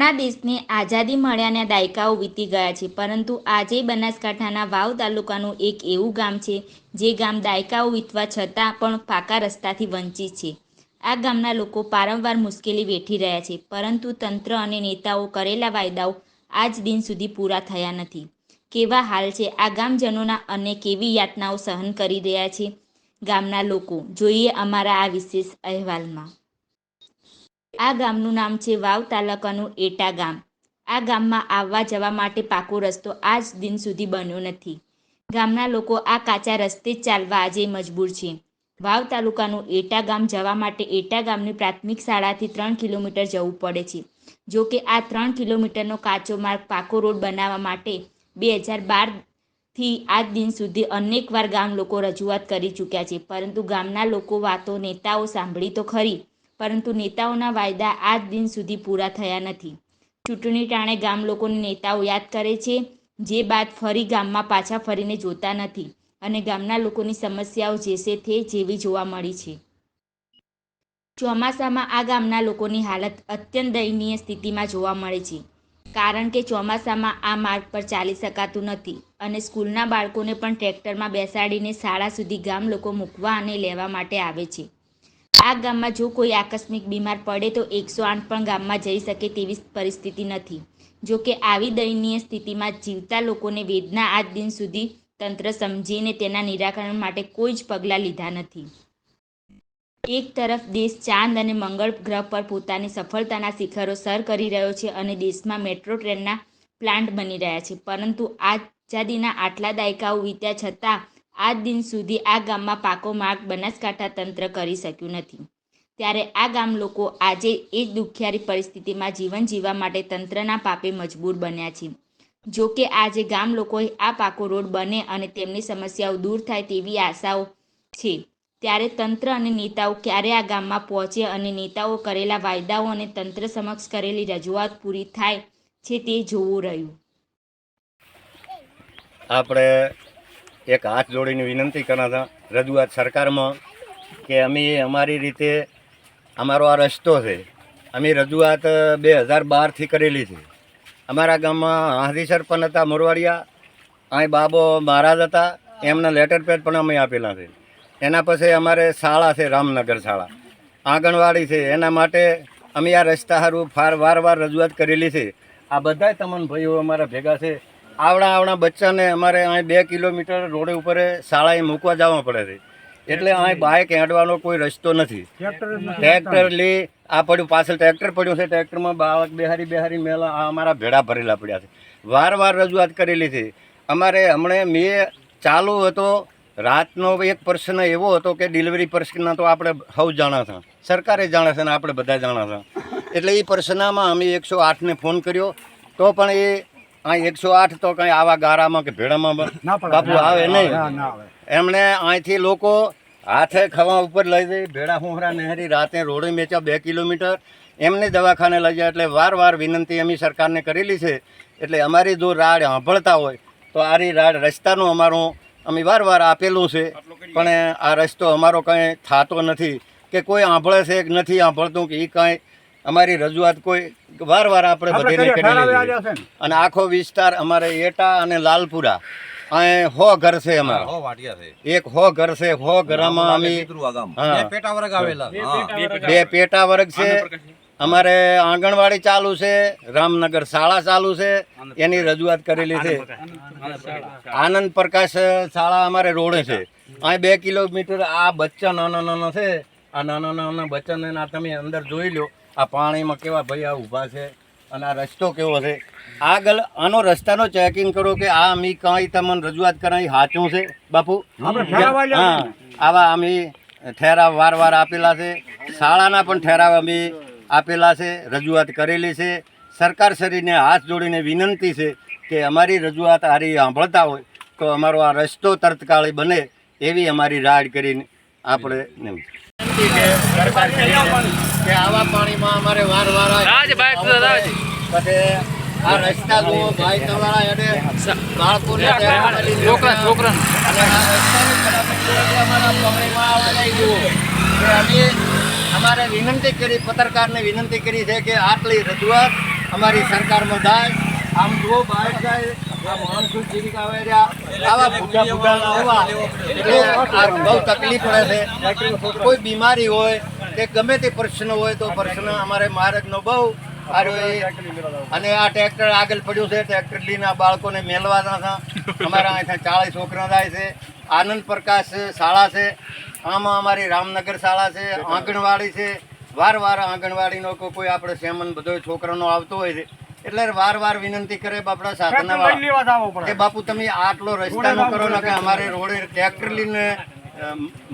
આપણા દેશને આઝાદી મળ્યાના દાયકાઓ વીતી ગયા છે, પરંતુ આજે બનાસકાંઠાના વાવ તાલુકાનું એક એવું ગામ છે, જે ગામ દાયકાઓ વીતવા છતાં પણ પાકા રસ્તાથી વંચિત છે. આ ગામના લોકો વારંવાર મુશ્કેલી વેઠી રહ્યા છે, પરંતુ તંત્ર અને નેતાઓ કરેલા વાયદાઓ આજ દિન સુધી પૂરા થયા નથી. કેવા હાલ છે? આ ગામજનોના અને કેવી યાતનાઓ સહન કરી રહ્યા છે ગામના લોકો? જોઈએ અમારા આ વિશેષ અહેવાલમાં. આ ગામનું નામ છે વાવ તાલુકાનું એટા ગામ. આ ગામમાં આવવા જવા માટે પાકો રસ્તો આજ દિન સુધી બન્યો નથી. ગામના લોકો આ કાચા રસ્તે જ ચાલવા આજે મજબૂર છે. વાવ તાલુકાનું એટા ગામ જવા માટે એટા ગામની પ્રાથમિક શાળાથી ત્રણ કિલોમીટર જવું પડે છે. જો કે આ ત્રણ કિલોમીટરનો કાચો માર્ગ પાકો રોડ બનાવવા માટે બે હજાર બારથી આજ દિન સુધી અનેકવાર ગામ લોકો રજૂઆત કરી ચૂક્યા છે. પરંતુ ગામના લોકો વાતો નેતાઓ સાંભળી તો ખરી. પરંતુ નેતાઓના વાયદા આજ દિન સુધી પૂરા થયા નથી. ચૂંટણી ટાણે ગામ લોકોને નેતાઓ યાદ કરે છે, જે બાદ ફરી ગામમાં પાછા ફરીને જોતા નથી અને ગામના લોકોની સમસ્યાઓ જેસે તે જેવી જોવા મળી છે. ચોમાસામાં આ ગામના લોકોની હાલત અત્યંત દયનીય સ્થિતિમાં જોવા મળે છે, કારણ કે ચોમાસામાં આ માર્ગ પર ચાલી શકાતું નથી અને સ્કૂલના બાળકોને પણ ટ્રેક્ટરમાં બેસાડીને શાળા સુધી ગામ લોકો મૂકવા અને લેવા માટે આવે છે. આ ગામમાં જો કોઈ આકસ્મિક બીમાર પડે તો એકસો આઠ પણ ગામમાં જઈ શકે તેવી પરિસ્થિતિ નથી. જો કે આવી દયનીય સ્થિતિમાં જીવતા લોકોને વેદના આજ દિન સુધી તંત્ર સમજીને તેના નિરાકરણ માટે કોઈ જ પગલાં લીધા નથી. એક તરફ દેશ ચાંદ અને મંગળ ગ્રહ પર પોતાની સફળતાના શિખરો સર કરી રહ્યો છે અને દેશમાં મેટ્રો ટ્રેનના પ્લાન્ટ બની રહ્યા છે. પરંતુ આઝાદીના આટલા દાયકાઓ વીત્યા છતાં આજ દિન સુધી આ ગામમાં પાકો માર્ગ બનાસકાંઠા તંત્ર કરી શક્યું નથી. ત્યારે આ ગામ લોકો આજે એ દુખિયારી પરિસ્થિતિમાં જીવન જીવવા માટે તંત્રના પાપે મજબૂર બન્યા છે. જો કે આજે ગામ લોકોએ આ પાકો રોડ બને અને તેમની સમસ્યાઓ દૂર થાય તેવી આશાઓ છે. ત્યારે તંત્ર અને નેતાઓ ક્યારે આ ગામમાં પહોંચે અને નેતાઓ કરેલા વાયદાઓ અને તંત્ર સમક્ષ કરેલી રજૂઆત પૂરી થાય છે તે જોવું રહ્યું. આપણે એક હાથ જોડીને વિનંતી કરતા હતા, રજૂઆત સરકારમાં કે અમે અમારી રીતે, અમારો આ રસ્તો છે, અમે રજૂઆત બે હજાર બારથી કરેલી છે. અમારા ગામમાં હાથી સરપંચ હતા મોરવાડિયા, અહીં બાબો મહારાજ હતા, એમના લેટર પેડ પણ અમે આપેલા છે. એના પછી અમારે શાળા છે, રામનગર શાળા. આંગણવાડી છે, એના માટે અમે આ રસ્તા સારું ફાર વાર વાર રજૂઆત કરેલી છે. આ બધા તમામ ભાઈઓ અમારા ભેગા છે. આવડા આવડા બચ્ચાને અમારે અહીં બે કિલોમીટર રોડ ઉપર શાળાએ મૂકવા જવા પડે છે. એટલે અહીં બાઇક હેડવાનો કોઈ રસ્તો નથી. ટ્રેક્ટર લઈ આ પડ્યું પાછળ ટ્રેક્ટર પડ્યું છે ટ્રેક્ટરમાં બાળક બિહારી બિહારી મેલા આ અમારા ભેડા ભરેલા પડ્યા છે. વાર વાર રજૂઆત કરેલી છે. અમારે હમણે મેં ચાલુ હતો રાતનો એક પ્રશ્ન એવો હતો કે ડિલિવરી પ્રશ્ન તો આપણે સૌ જાણા હતા સરકારે જાણે છે ને આપણે બધા જાણા હતા એટલે એ પ્રશ્નમાં અમે એકસો આઠને ફોન કર્યો. તો પણ એ આ એકસો આઠ તો કંઈ આવા ગારામાં કે ભેડામાં બાપુ આવે નહીં. એમણે અહીંથી લોકો હાથે ખવા ઉપર લઈ જઈ ભેડા હુંહરા નહેરી રાતે રોડે મેચ્યા બે કિલોમીટર. એમને દવાખાને લઈ જાય એટલે વાર વાર વિનંતી અમે સરકારને કરેલી છે. એટલે અમારી જો રાડ સાંભળતા હોય તો આરી રાડ રસ્તાનું અમારું અમે વાર વાર આપેલું છે. પણ આ રસ્તો અમારો કંઈ થતો નથી. કે કોઈ સાંભળે છે કે નથી આંભળતું કે એ કાંઈ અમારી રજૂઆત કોઈ વાર વાર આપણે બધીને કરેલી અને આખો વિસ્તાર અમારે એટા અને લાલપુરા અહીં હો ઘર છે અમારા. હો વાટિયા છે. એક હો ઘર છે હો ઘરમાં અમે પેટા વર્ગ આવેલા. બે પેટા વર્ગ છે. અમારે આંગણવાડી ચાલુ છે રામનગર શાળા ચાલુ છે. એની રજૂઆત કરેલી છે આનંદ પ્રકાશ. શાળા અમારે રોડે છે. અહીં બે કિલોમીટર આ બચ્ચા નાના નાના છે. આ નાના નાના બચ્ચાને આ તમે અંદર જોઈ લો આ પાણીમાં કેવા ભાઈ આ ઊભા છે અને આ રસ્તો કેવો છે? આગળ આનો રસ્તાનો ચેકિંગ કરો કે આ અમી કાંઈ તમને રજૂઆત કરાવી સાચું છે? બાપુ? હા. આવા અમે ઠેરાવ વાર વાર આપેલા છે. શાળાના પણ ઠેરાવ અમે આપેલા છે રજૂઆત કરેલી છે. સરકાર શ્રીને હાથ જોડીને વિનંતી છે કે અમારી રજૂઆત હારી સાંભળતા હોય તો અમારો આ રસ્તો તરતકાળી બને એવી અમારી રાડ કરીને આપણે સરકાર કે આવા પાણીમાં અમારે વાર વાર પછી આ રસ્તા જુઓ ભાઈ તમારા એને બાળકોને છોકરા છોકરા અને આ રસ્તાની ખરાબી અમારા પાણીમાં આવવા નહીં જુઓ. કે અમે અમારે વિનંતી કરી પત્રકારને વિનંતી કરી છે કે આટલી રજૂઆત અમારી સરકારમાં થાય. આમ જુઓ ભાઈ જાય માણસો જીવિકા આવા ભૂખા ભૂખા આવવા એટલે બહુ તકલીફ પડે છે. કોઈ બીમારી હોય કે ગમે તે પ્રશ્ન હોય તો પ્રશ્ન અમારે માર્ગનો બહુ સારો અને આ ટ્રેક્ટર આગળ પડ્યું છે ટ્રેક્ટર લઈને આ બાળકોને મેળવાના હતા અમારા અહીંથી ચાળીસ છોકરા થાય છે. આનંદ પ્રકાશ શાળા છે. આમાં અમારી રામનગર શાળા છે આંગણવાડી છે. વાર વાર આંગણવાડીનો કોઈ આપણે સેમન બધો છોકરાનો આવતો હોય છે. એટલે વાર વાર વિનંતી કરે બાપડા સાધના કે બાપુ તમે આટલો રસ્તાનો કરો ને કે અમારે રોડે ટ્રેક્ટર લઈને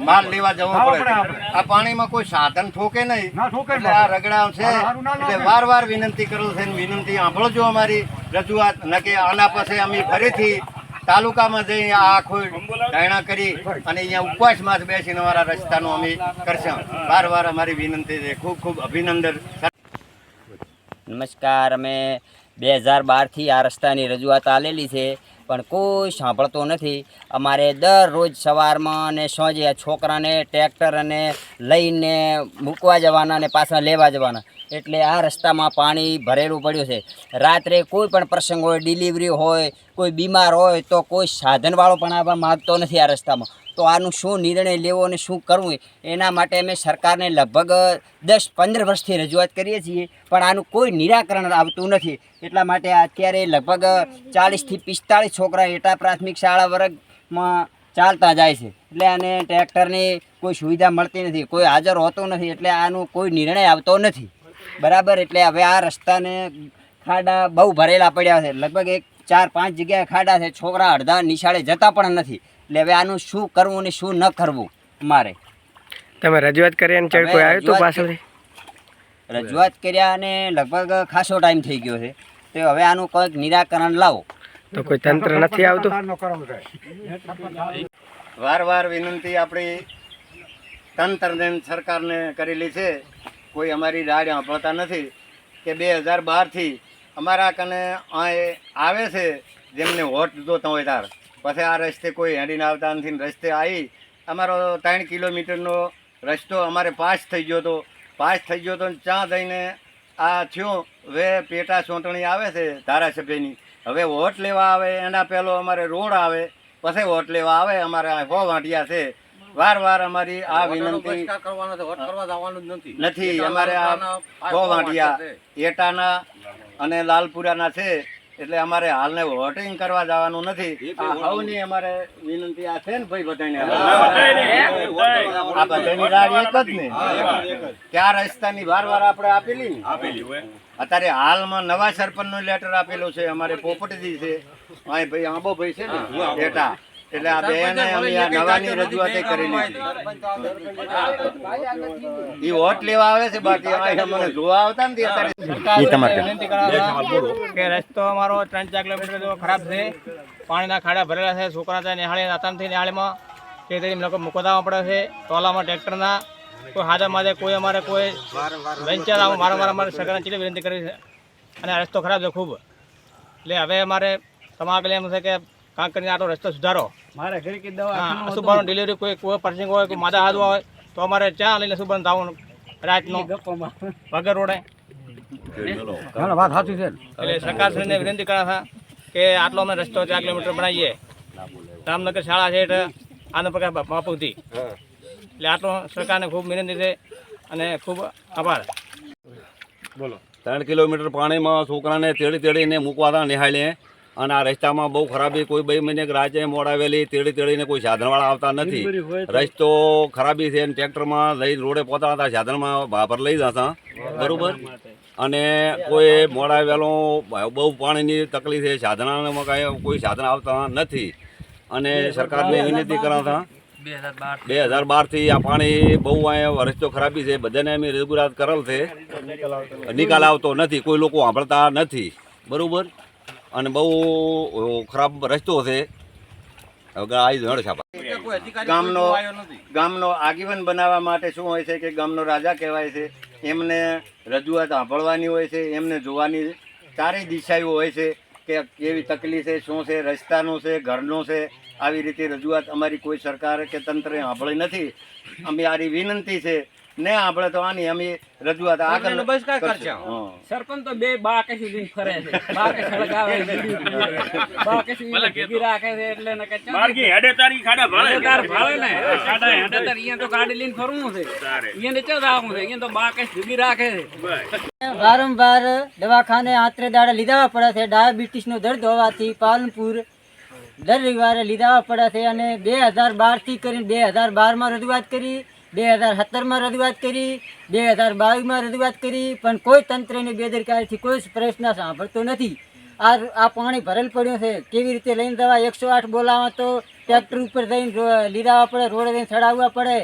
માલ લેવા જવો પડે. આ પાણીમાં કોઈ સાધન ઠોકે નહીં. એટલે આ રગડા છે. એટલે વાર વાર વિનંતી કરું છે વિનંતી સાંભળો જો અમારી રજૂઆત. ન કે આના પાસે અમે ફરીથી તાલુકામાં જઈ આ આખો ડાયણા કરી અને અહીંયા ઉપવાસમાં બેસીને અમારા રસ્તાનો અમે કરશું. વાર વાર અમારી વિનંતી છે. ખૂબ ખૂબ અભિનંદન. નમસ્કાર. અમે બે હજાર બારથી આ રસ્તાની રજૂઆત આલેલી છે. પણ કોઈ સાંભળતો નથી. અમારે દરરોજ સવારમાં અને સાંજે છોકરાને ટ્રેક્ટર અને લઈને મૂકવા જવાના અને પાછા લેવા જવાના. એટલે આ રસ્તામાં પાણી ભરેલું પડ્યું છે. રાત્રે કોઈ પણ પ્રસંગ હોય ડિલિવરી હોય, કોઈ બીમાર હોય તો કોઈ સાધનવાળો પણ આવવા માગતો નથી આ રસ્તામાં. તો આનું શું નિર્ણય લેવો અને શું કરવું એના માટે અમે સરકારને લગભગ દસ પંદર વર્ષથી રજૂઆત કરીએ છીએ, પણ આનું કોઈ નિરાકરણ આવતું નથી. એટલા માટે અત્યારે લગભગ ચાલીસથી પિસ્તાળીસ છોકરા એટા પ્રાથમિક શાળા વર્ગમાં ચાલતા જાય છે. એટલે આને ટ્રેક્ટરની કોઈ સુવિધા મળતી નથી, કોઈ હાજર હોતું નથી, એટલે આનું કોઈ નિર્ણય આવતો નથી. બરાબર? એટલે હવે આ રસ્તાને ખાડા બહુ ભરેલા પડ્યા છે. લગભગ એક ચાર પાંચ જગ્યાએ ખાડા છે છોકરા અડધા નિશાળે જતા પણ નથી. એટલે હવે આનું શું કરવું ને શું ન કરવું મારે તમે રજૂઆત કરી અને કોઈ આવ્યું હતું રજૂઆત રજૂઆત કર્યા અને લગભગ ખાસો ટાઈમ થઈ ગયો છે. તો હવે આનું કંઈક નિરાકરણ લાવો. તો કોઈ તંત્ર નથી આવતું? વાર વાર વિનંતી આપણી તંત્રને ને સરકારને કરેલી છે. કોઈ અમારી રાડ સાંભળતા નથી કે બે હજાર બારથી અમારા કને આવે છે, જેમને વોટ જોતા હોય તાર. પછી આ રસ્તે કોઈ હેડીને આવતા નથી રસ્તે આવી અમારો ત્રણ કિલોમીટરનો રસ્તો અમારે પાસ થઈ ગયો હતો પાસ થઈ ગયો હતો ને ત્યાં આ થયું. હવે પેટા ચૂંટણી આવે છે ધારાસભ્યની. હવે વોટ લેવા આવે એના પહેલો અમારે રોડ આવે. પછી વોટ લેવા આવે, અમારે હો વાંટિયા છે. વાર વાર અમારી આ વિનંતી નથી અમારે આ હો એટાના અને લાલપુરાના છે એટલે અમારે હાલને વોટિંગ કરવા જવાનું નથી સૌની હવની અમારે વિનંતી આ છે ને ભાઈ બધાને આ બધાની રાડ એક જ ને કે રસ્તાની વાર વાર આપણે આપેલી ને અત્યારે હાલમાં નવા સરપંચનું લેટર આપેલું છે અમારે પોપટજી છે ભાઈ આંબો ભાઈ છે ને બેટા એટલે આ બેને અમે આ નવાની રજૂઆત કરેલી એ વોટ લેવા આવે છે બાકી અમને જોવા આવતા ને અત્યારે. તમારે વિનંતી કરાવવા કે રસ્તો અમારો ત્રણ ચાર કિલોમીટર જેવો ખરાબ છે. પાણીના ખાડા ભરેલા છે. છોકરા ત્યાં નિહાળી નાતાનથી નિહાળીમાં તે તેરી લોકો મૂકવા પડે છે. ટોલામાં ટ્રેક્ટરના કોઈ હાજર માજે કોઈ અમારે કોઈ વેન્ચર આવું મારા મારા સરકારને ચીલી વિનંતી કરી છે. અને આ રસ્તો ખરાબ છે ખૂબ. એટલે હવે અમારે તમારા પેલા એમ છે કે કાંક કરીને આટલો રસ્તો સુધારો. મારે ઘરે કે દવા સુભાનો ડિલિવરી કોઈ કોઈ પ્રસંગ હોય કોઈ માદા હાદવા હોય તો અમારે ચા લઈને સુભાન થવાનું રાતનું. વગર રોડે. એટલે સરકારશ્રીને વિનંતી કરા હતા કે આટલો અમે રસ્તો ચાર કિલોમીટર બનાવીએ. રામનગર શાળા છે એટલે આનંદ પ્રકાશ બા- બાપુથી એટલે આટલો સરકારને ખૂબ વિનંતી છે અને ખૂબ આભાર. બોલો. ત્રણ કિલોમીટર પાણીમાં છોકરાને તેડી તેડીને મૂકવા હતા નિહાળીએ અને આ રસ્તામાં બહુ ખરાબી કોઈ બે મહિને રાજે મોડાવેલી તેડી તેડીને કોઈ સાધનવાળા આવતા નથી. રસ્તો ખરાબી છે ટ્રેક્ટરમાં લઈ રોડે પહોંચાડતા સાધનમાં ભાભર લઈ જતા. બરાબર? અને કોઈ મોડાવેલો બહુ પાણીની તકલીફ છે સાધનામાં કાંઈ કોઈ સાધન આવતા નથી. અને સરકારને વિનંતી કરાતા બે હજાર બારથી આ પાણી બહુ અહીંયા રસ્તો ખરાબી છે બધાને અમે રજૂઆત કરેલ છે. નિકાલ આવતો નથી કોઈ લોકો સાંભળતા નથી. બરોબર? અને બહુ ખરાબ રસ્તો છે. ગામનો ગામનો આગેવાન બનાવવા માટે શું હોય છે કે ગામનો રાજા કહેવાય છે એમને રજૂઆત સાંભળવાની હોય છે એમને જોવાની ચારેય દિશાઓ હોય છે કે કેવી તકલીફ છે શું છે રસ્તાનું છે ઘરનું છે આવી રીતે રજૂઆત અમારી કોઈ સરકાર કે તંત્રે સાંભળી નથી. અમે આરી વિનંતી છે ને આપણે તો આની અમે રજૂઆત આગળ. કરશે. હા. સરપંચ તો બે બા કે સુધી ફરે છે. બા કે સળગાવે બા કે સુધી રાખે છે એટલે ન કે ચાલ. હેડેદાર ભાળે ને. ખાડા હેડેદાર અહીંયા તો ગાડી લઈને ફરવું છે. અહીંયા ચો જવું છે. અહીંયા તો બા કે સુધી રાખે છે. વારંવાર દવાખાને આત્રે દાડે લીધા પડે છે. ડાયાબિટીસનો દર્દ હોવાથી પાલનપુર દર રવિવારે લીધા પડે છે અને બે હજાર બારથી કરીને બે હજાર બારમાં રજૂઆત કરી બે હજાર સત્તરમાં રજૂઆત કરી, બે હજાર બાવીસમાં રજૂઆત કરી, પણ કોઈ તંત્રની બેદરકારીથી કોઈ જ પ્રશ્ન સાંભળતો નથી. આ આ પાણી ભરેલ પડ્યું છે. કેવી રીતે લઈને જવા એકસો આઠ બોલાવવા તો ટ્રેક્ટર ઉપર જઈને લીધાવા પડે, રોડે જઈને ચડાવવા પડે.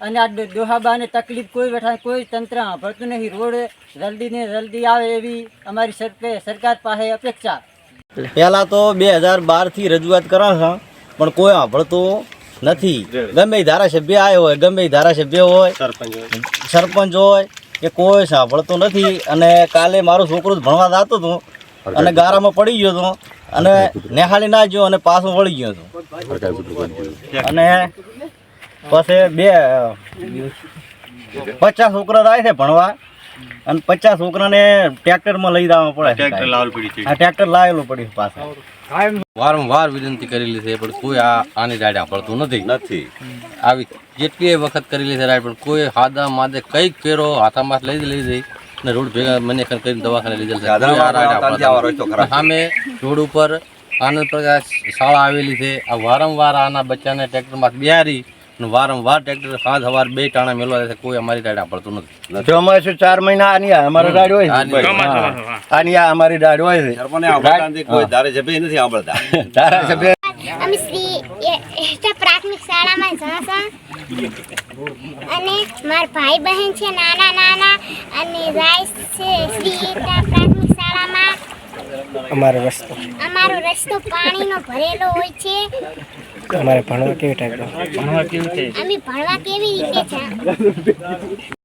અને આ દોહાબાને તકલીફ કોઈ બેઠા, કોઈ તંત્ર સાંભળતું નહીં રોડ જલ્દી ને જલ્દી આવે એવી અમારી સરકે- સરકાર પાસે અપેક્ષા. પહેલાં તો બે હજાર બારથી રજૂઆત કરો પણ કોઈ સાંભળતું નથી. ગમે ધારાસભ્ય આવ્યો હોય ગમે ધારાસભ્ય હોય સરપંચ હોય. કે કોઈ સાંભળતું નથી. અને કાલે મારું છોકરું ભણવા જતો હતો અને ગારામાં પડી ગયો હતો અને નેહાળી ના ગયો અને પાછું વળી ગયો હતો અને પછી બે પચાસ છોકરા થાય છે ભણવા. અને પચાસ છોકરાને ટ્રેક્ટરમાં લઈ જવા પડે આ ટ્રેક્ટર લાવેલું પડ્યું પાછળ વારંવાર વિનંતી કરેલી છે પણ કોઈ આ આની રાઈડ પડતું નથી. નથી. આવી જેટલી વખત કરેલી છે રાઈડ પણ કોઈ હાદા માદે કંઈક ફેરો હાથામાં લઈ લઈ જઈ ને રોડ ભેગા મને ખર કરીને દવાખાને લીધેલ છે સામે રોડ ઉપર આનંદ પ્રકાશ શાળા આવેલી છે. આ વારંવાર આના બચ્ચાને ટ્રેક્ટરમાં બિહારી અને વારંવાર ટ્રેક્ટર સાંજ સવાર બે ટાણા મેળવા છે કોઈ અમારી ગાડી આપડતું નથી. ચોમાસું ચાર મહિના આની આ અમારી ગાડી હોય આની- આ અમારી ગાડી હોય છે. સાંભળતા નથી, કોઈ ધારાસભ્ય નથી સાંભળતા ધારાસભ્ય અમે શ્રી એસ્ટા પ્રાથમિક શાળામાં જાસા અને મારા ભાઈ બહેન છે નાના નાના અને રાઈસ છે શ્રી પ્રાથમિક શાળામાં. અમારો રસ્તો. અમારો રસ્તો પાણીનો ભરેલો હોય છે. અમારે ભણવા કેવી ટાઈપનો? અમે ભણવા કેવી રીતે જા